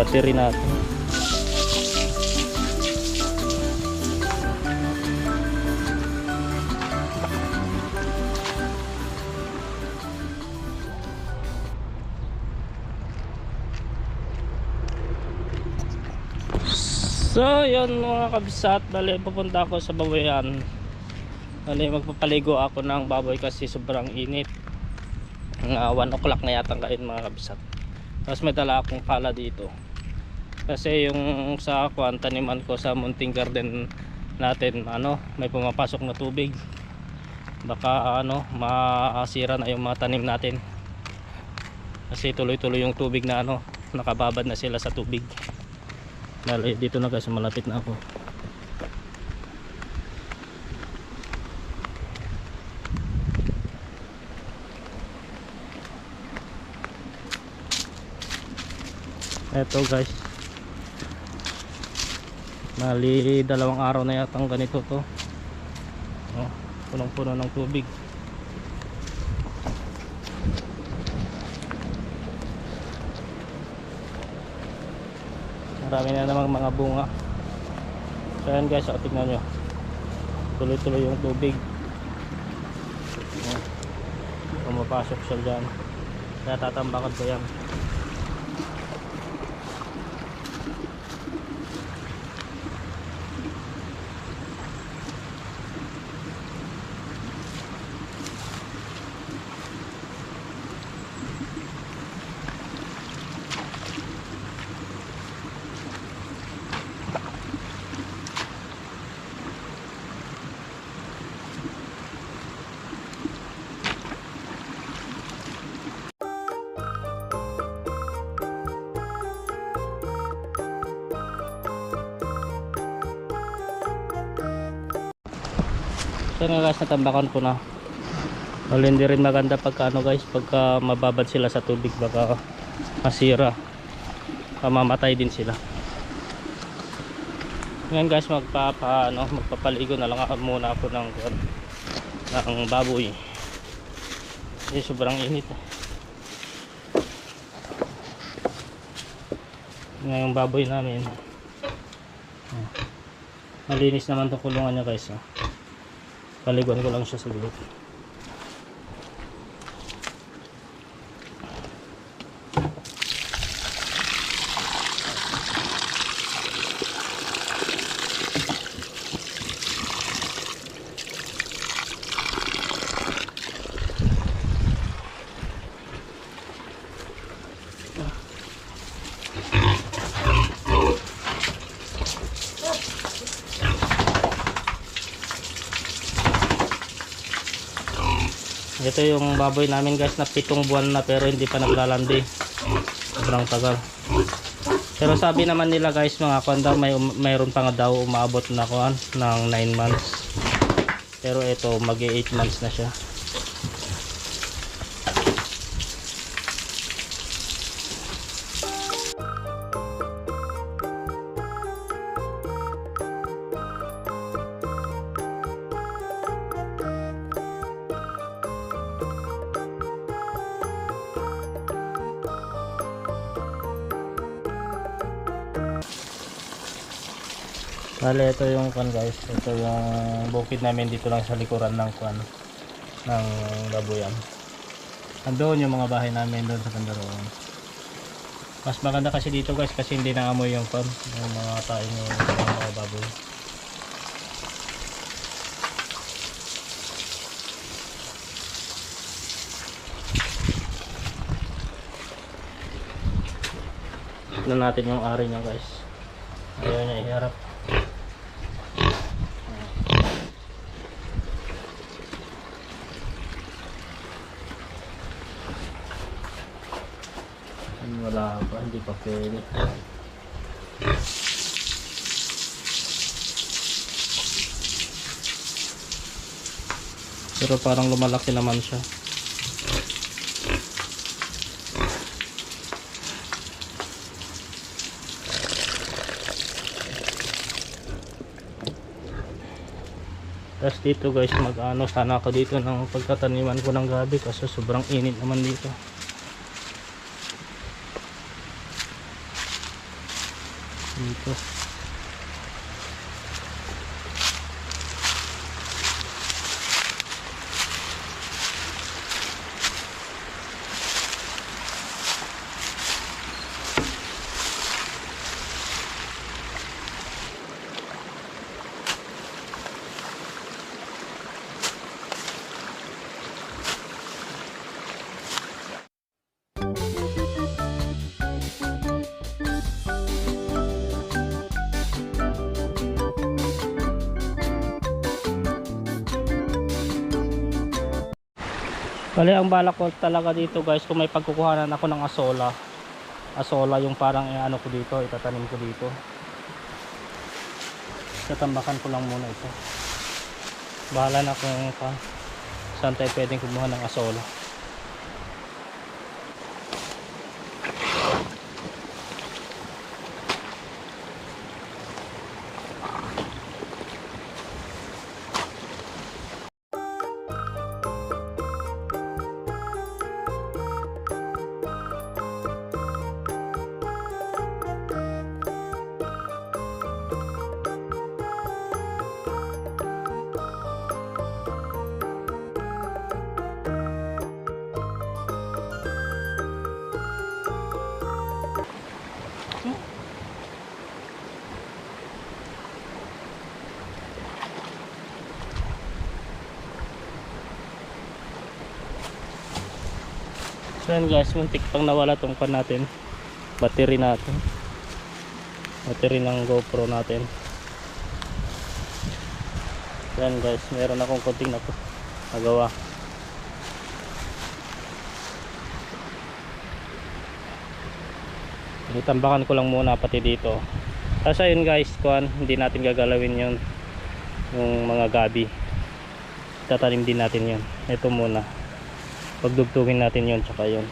Battery natin. So, yun mga kabisat, bali pupunta ako sa babayan. Bali magpapaligo ako ng baboy kasi sobrang init. Mga 1 o'clock na yata kain mga kabisat. Tapos may dala akong pala dito. Kasi yung sa kwan taniman ko sa munting garden natin, ano, may pumapasok na tubig. Baka ano, masira na yung mga tanim natin. Kasi tuloy-tuloy yung tubig na ano, nakababad na sila sa tubig. Dali, dito na guys, malapit na ako. Eto guys. Mali dalawang araw na yatang ganito to. Oh, punong-puno ng tubig. Marami na namang mga bunga. So ayan guys, oh, tignan nyo. Tuloy-tuloy yung tubig. Oh, pumapasok siya dyan. Kaya tatambakan ko yan. So nga guys, natambakan ko na. Well, hindi rin maganda pagka ano guys, pagka mababad sila sa tubig baka masira. Mamamatay din sila. Ngayon guys, magpapa ano, magpapaligo na lang muna ako ng ng baboy. Kasi sobrang init. Ngayon baboy namin. Malinis naman 'tong kulungan niya guys. Oh. Paliguan ko lang siya sa gilid. Ito yung baboy namin guys na pitong buwan na pero hindi pa naglalandi. Sobrang tagal. Pero sabi naman nila guys mga kanda may mayroon pa nga daw umaabot na kuan ng 9 months. Pero ito mag 8 months na siya. Bale, ito yung kan guys. Ito yung bukid namin dito lang sa likuran ng kwan ng babuyan. Andoon yung mga bahay namin doon sa Pandaroon. Mas maganda kasi dito guys kasi hindi nangamoy yung kwan yung mga tayo ng mga baboy. Tignan natin yung ari niya guys. Ayaw niya iharap. Ay, Wala pwede. Pero parang lumalaki naman siya. Tapos dito guys mag ano sana ako dito ng pagtataniman ko ng gabi kasi sobrang init naman dito. Dito. Bali ang balak ko talaga dito guys kung may pagkukuhanan ako ng asola. Asola yung parang eh, ano ko dito, itatanim ko dito. Tatambakan ko lang muna ito. Bahala na kung pa, saan tayo pwedeng kumuha ng asola. So yan guys, muntik pang nawala tong pan natin. Battery natin. Battery ng GoPro natin. Yan guys, meron akong konting na nagawa. Itambakan ko lang muna pati dito. Tapos ayun guys, kuan, hindi natin gagalawin yun yung mga gabi. Tatanim din natin yun. Ito muna pagdugtugin natin yon tsaka yon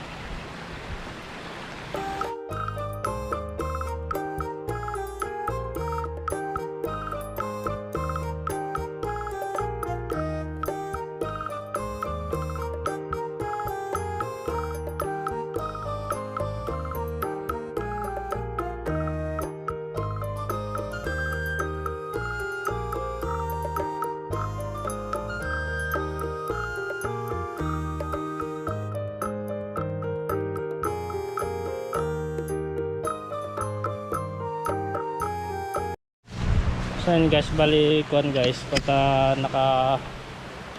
So yun guys, bali kuan guys, pagka naka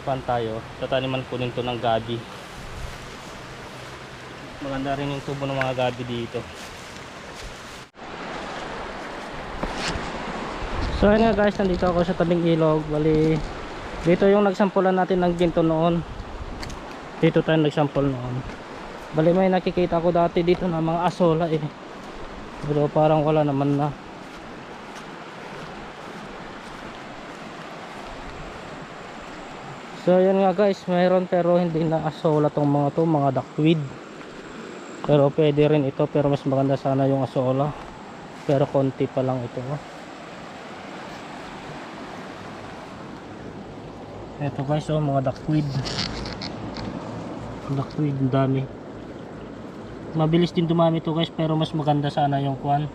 kuan tayo, tataniman ko din to ng gabi. Maganda rin yung tubo ng mga gabi dito. So ayun nga guys, nandito ako sa tabing ilog. Bali dito yung nagsampulan natin ng ginto noon. Dito tayo nagsampol noon. Bali may nakikita ko dati dito na mga asola eh. Pero parang wala naman na. So yan nga guys, mayroon pero hindi na asola tong mga to, mga duckweed. Pero pwede rin ito pero mas maganda sana yung asola. Pero konti pa lang ito. oh. Ito guys, oh, mga duckweed. Duckweed, ang dami. Mabilis din dumami to guys pero mas maganda sana yung kwan,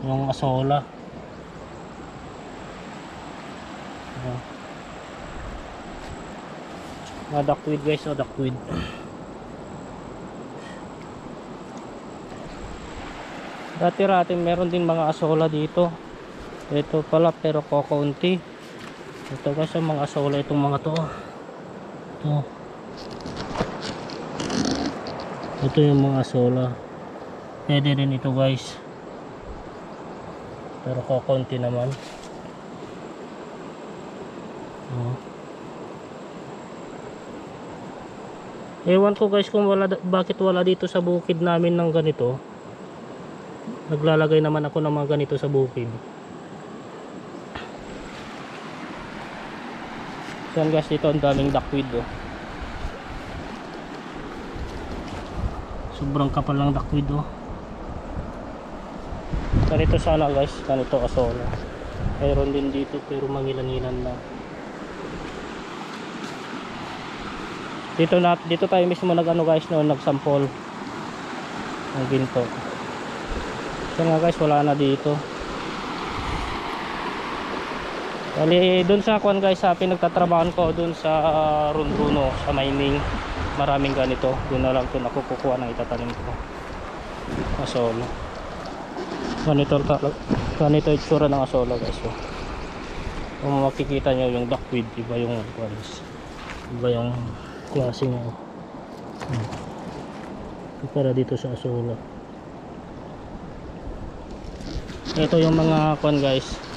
yung asola. Oh. Mga duckweed guys, oh duckweed. Dati-rati meron din mga asola dito. Ito pala pero kokonti. Ito guys, ang mga asola itong mga to. Ito. Ito yung mga asola. Pwede rin ito guys. Pero kokonti naman. Ewan ko guys kung wala bakit wala dito sa bukid namin ng ganito. Naglalagay naman ako ng mga ganito sa bukid. So guys, dito ang daming duckweed oh. Sobrang kapal ng duckweed oh. Ganito sana guys, ganito kasola. Mayroon din dito pero mangilan-ilan na. Dito na dito tayo mismo nag-ano guys noon, nagsample ng ginto. So nga guys, wala na dito. Bali, doon sa kwan guys, sa pinagtatrabahan ko doon sa uh, Runduno, sa mining, maraming ganito. Doon na lang doon ako kukuha ng itatanim ko. Asolo. Ganito. Ganito itsura ng asolo guys. So, kung makikita nyo yung duckweed, iba yung guys. Iba yung klase niya. Hmm. Para dito sa asolo. Ito yung mga kwan guys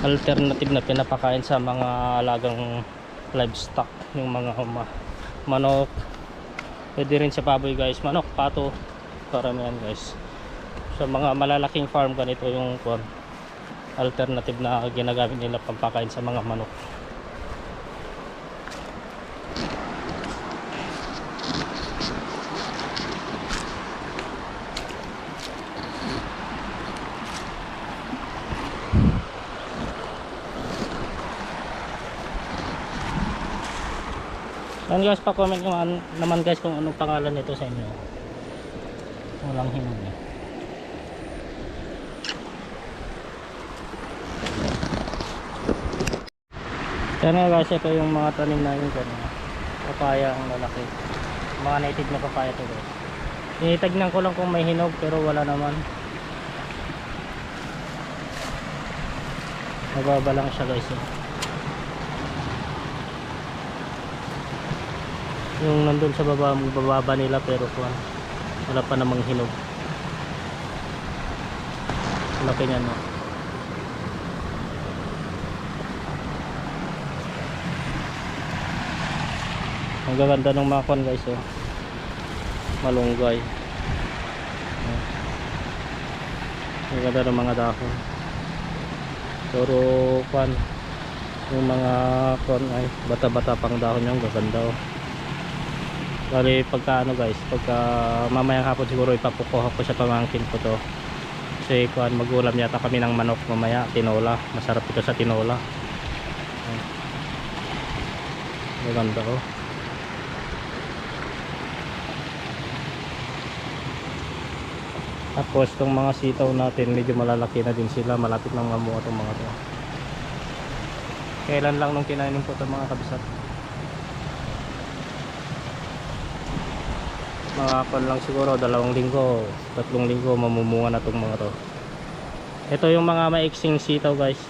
alternative na pinapakain sa mga alagang livestock yung mga ma manok pwede rin sa baboy guys manok, pato karamihan guys sa mga malalaking farm ganito yung kwan alternative na ginagamit nila pampakain sa mga manok Yan guys, pa-comment nyo an- naman guys kung anong pangalan nito sa inyo. Walang hinog eh. Yan nga guys, ito yung mga tanim namin kanina. Papaya ang lalaki. Mga native na papaya to guys. Tinitignan ko lang kung may hinog pero wala naman. Mababa lang siya guys. Eh. Yung nandun sa baba bababa nila pero kuwan wala pa namang hinog. Laki niya no? Ang gaganda ng mga kuwan guys oh. malunggay. Ang ganda ng mga dahon pero kuwan yung mga kuwan ay bata bata pang dahon yung gaganda oh Bali pagka ano guys, pagka mamayang hapon siguro ipapukuha ko sa pamangkin ko to. Kasi kuan magulam yata kami ng manok mamaya, tinola. Masarap ito sa tinola. Maganda oh. Tapos itong mga sitaw natin medyo malalaki na din sila, malapit nang mamuha itong mga to. Kailan lang nung kinainin ko itong mga kabisat. Mga pan lang siguro dalawang linggo tatlong linggo mamumunga na itong mga to. Ito yung mga maiksing sitaw guys.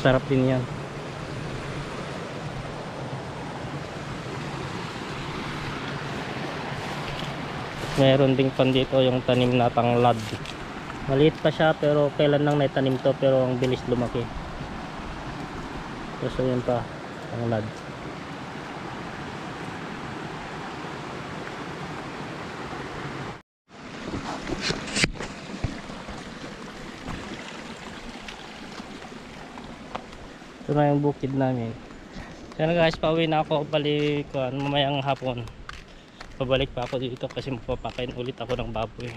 Sarap din yan. Meron ding pan dito yung tanim na tanglad maliit pa siya pero kailan lang naitanim to pero ang bilis lumaki. So yun pa tanglad ito na yung bukid namin. Kaya guys pauwi na ako. Balik uh, mamayang hapon. Pabalik pa ako dito kasi magpapakain ulit ako ng baboy.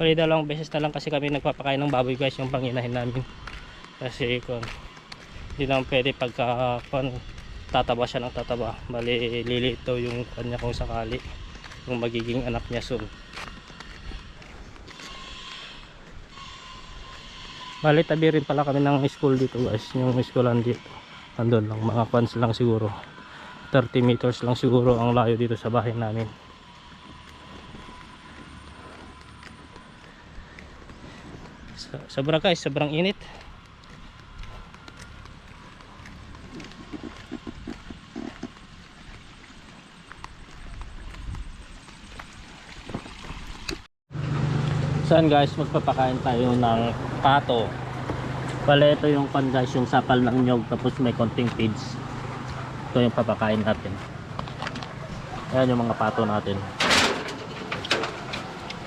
Pwede dalawang beses na lang kasi kami nagpapakain ng baboy guys yung panginahin namin. Kasi kung hindi naman pwede pagka kung, tataba siya ng tataba. Bali lilito yung kanya kung sakali. Yung magiging anak niya soon Bali tabi rin pala kami ng school dito guys, yung schoolan dito. Andun lang, mga fans lang siguro. 30 meters lang siguro ang layo dito sa bahay namin. Sa- Sobra guys, sobrang init. Saan guys, magpapakain tayo ng pato. Pala ito yung pan guys, yung sapal ng nyog tapos may konting feeds. Ito yung papakain natin. Ayan yung mga pato natin.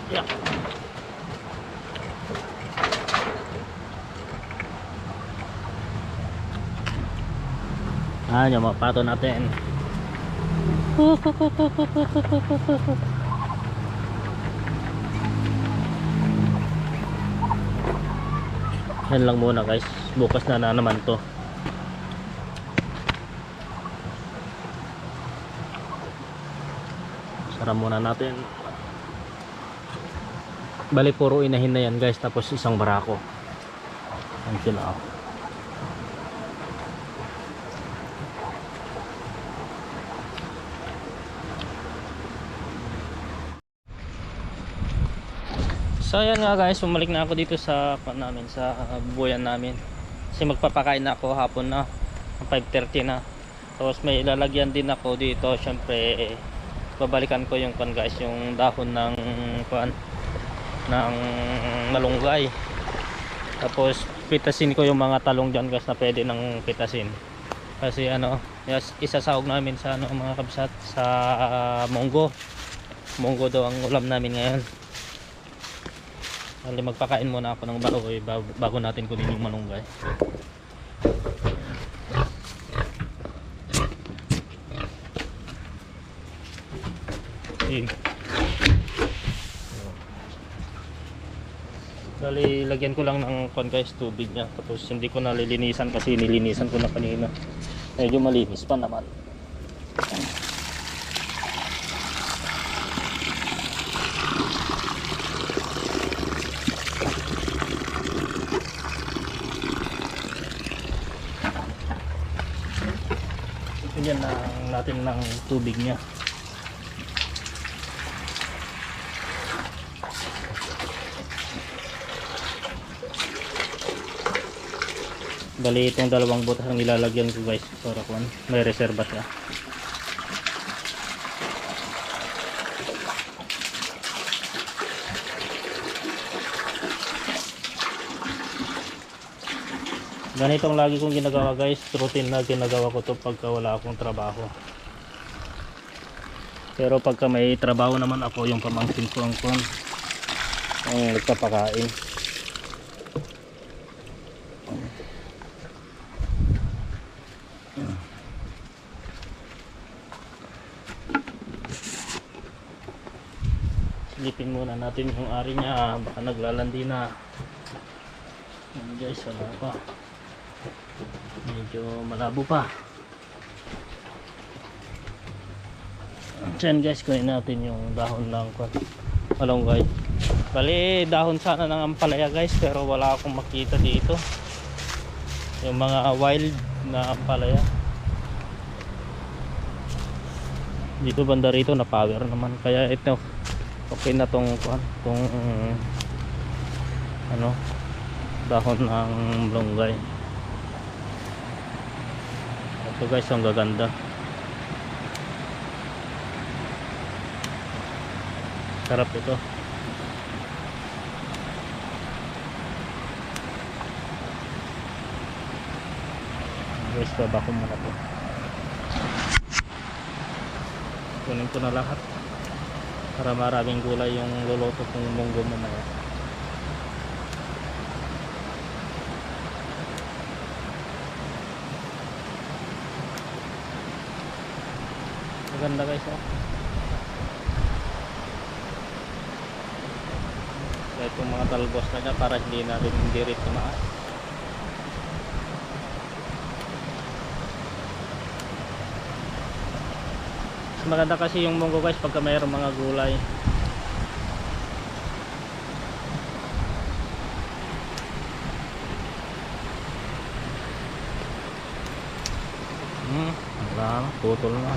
Yeah. Ayan yung mga pato natin. Yan lang muna guys. Bukas na na naman to. Sara muna natin. Bali puro inahin na yan guys. Tapos isang barako. Yan sila oh. So ayan nga guys, bumalik na ako dito sa pan namin sa uh, buyan namin. Kasi magpapakain na ako hapon na 5:30 na. Tapos may ilalagyan din ako dito, syempre babalikan ko yung pan guys, yung dahon ng pan ng malunggay. Tapos pitasin ko yung mga talong diyan guys na pwede nang pitasin. Kasi ano, yes, isasahog namin sa ano mga kabsat sa uh, munggo. Munggo daw ang ulam namin ngayon. Bali magpakain muna ako ng bagoy bago, bago natin kunin yung malunggay. Okay. Bali lagyan ko lang ng kon guys tubig niya tapos hindi ko nalilinisan kasi nilinisan ko na kanina. Medyo malinis pa naman. Bigyan na natin ng tubig niya. Bali itong dalawang butas ang nilalagyan ko guys para kung may reserba siya. Ganitong lagi kong ginagawa guys. Routine na ginagawa ko to pagka wala akong trabaho. Pero pagka may trabaho naman ako yung pamangkin ko ang kon ang nagpapakain. Silipin muna natin yung ari niya baka naglalandi na. Ayan guys wala pa medyo malabo pa. Diyan guys kunin natin yung dahon ng malunggay bali dahon sana ng ampalaya guys pero wala akong makita dito. Yung mga wild na ampalaya. Dito banda rito na power naman. Kaya ito okay na tong tong ano dahon ng malunggay ito guys ang gaganda. Sarap ito. Guys baba ko muna to. Kunin ko na lahat. Para maraming gulay yung luluto kong munggo mamaya maganda guys oh. Kahit yung mga talbos na niya para hindi na rin hindi rin tumaas. Mas maganda kasi yung munggo guys pagka mayroong mga gulay. Hmm, na, tutol na.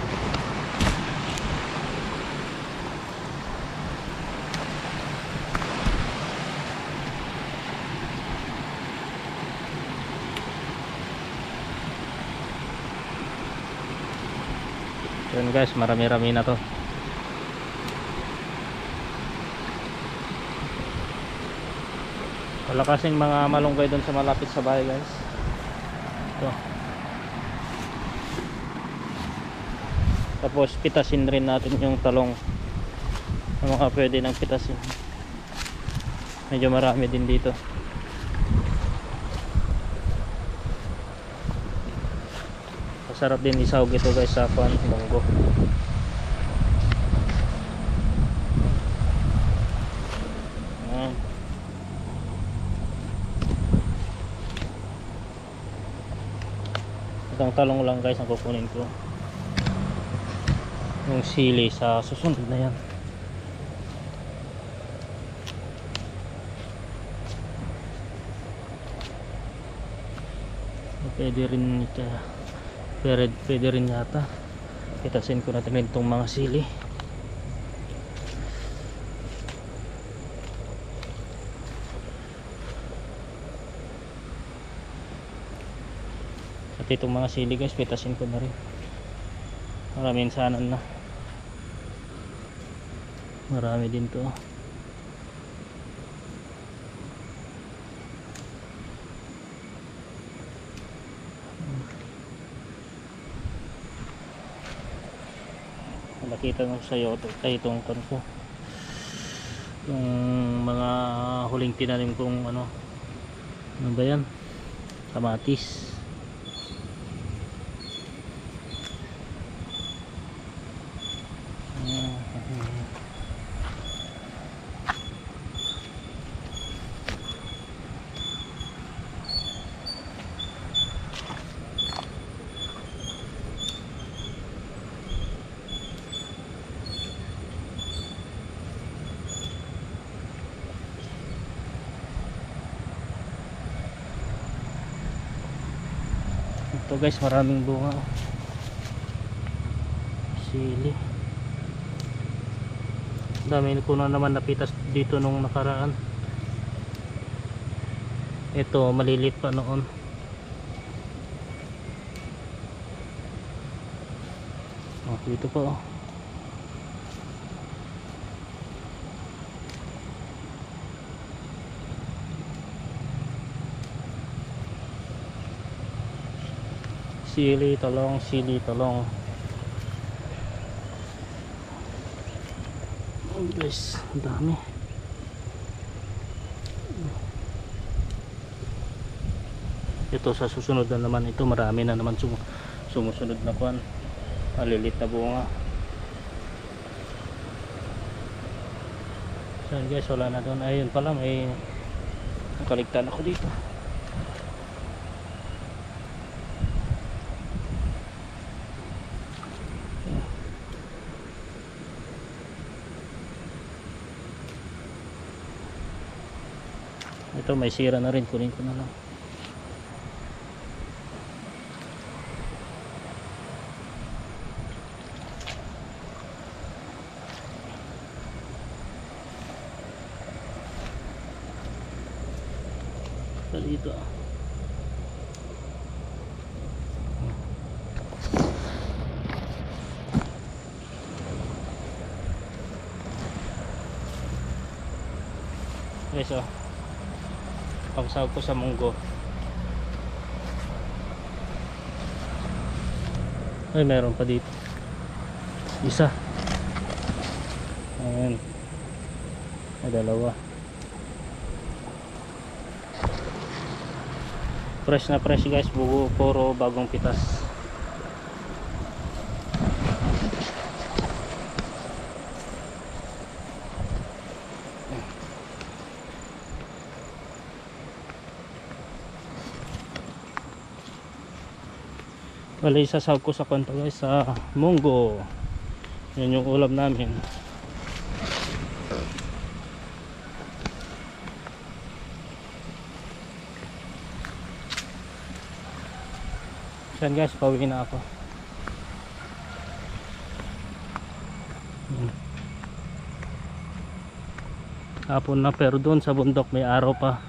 Yun guys, marami-rami na to. wala kasing mga malunggay doon sa malapit sa bahay guys. Ito. Tapos pitasin rin natin yung talong. Na mga pwede nang pitasin. Medyo marami din dito masarap din isahog ito guys sa pan munggo Ayan. Itong talong lang guys ang kukunin ko. Yung sili sa susunod na yan. Pwede rin ito. Pwede, pwede rin yata. Itasin ko natin rin itong mga sili. At itong mga sili guys, pitasin ko na rin. Maraming sanan na. Marami din to. Nakita mo sa iyo ay itong kon ko. Yung mga huling tinanim kong ano. Ano ba yan? Kamatis. Ito guys, maraming bunga. oh. Sili. Dami ko na naman napitas dito nung nakaraan. Ito, malilit pa noon. Oh, dito pa oh. Sili, talong, sili, talong. Oh guys, ang dami. Ito sa susunod na naman ito, marami na naman sum sumusunod na kuan. Malilit na bunga. So guys, wala na doon. Ayun pala, may nakaligtan ako dito. Ito may sira na rin, kunin ko na lang. Ito dito. ah. Guys, pangsahog ko sa munggo. Ay meron pa dito. Isa. Ayan. Ay dalawa. Fresh na fresh guys. Bugo puro bagong pitas Wala isasahog ko sa kwento guys sa munggo. Yan yung ulam namin. Yan guys, pauwi na ako. Hapon na pero doon sa bundok may araw pa.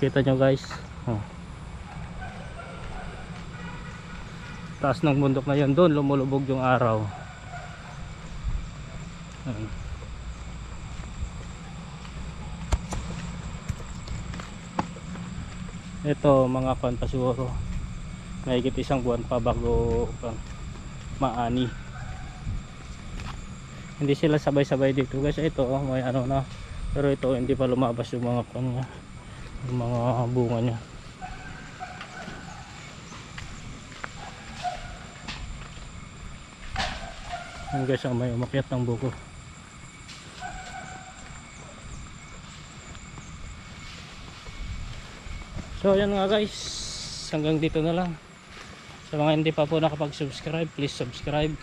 Kita nyo guys. Oh. Taas ng bundok na yun. Doon lumulubog yung araw. Ito mga kwan pa siguro. Mahigit isang buwan pa bago kwan, maani. Hindi sila sabay-sabay dito. Guys ito oh, may ano na. Pero ito hindi pa lumabas yung mga kwan yung mga bunga niya yung guys may umakyat ng buko. So yan nga guys. Hanggang dito na lang. Sa mga hindi pa po nakapag subscribe please subscribe.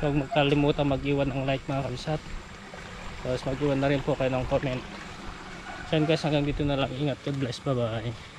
Huwag magkalimutan mag iwan ng like mga kabisat. Tapos mag iwan na rin po kayo ng comment. So yan guys hanggang dito na lang. Ingat. God bless. Bye bye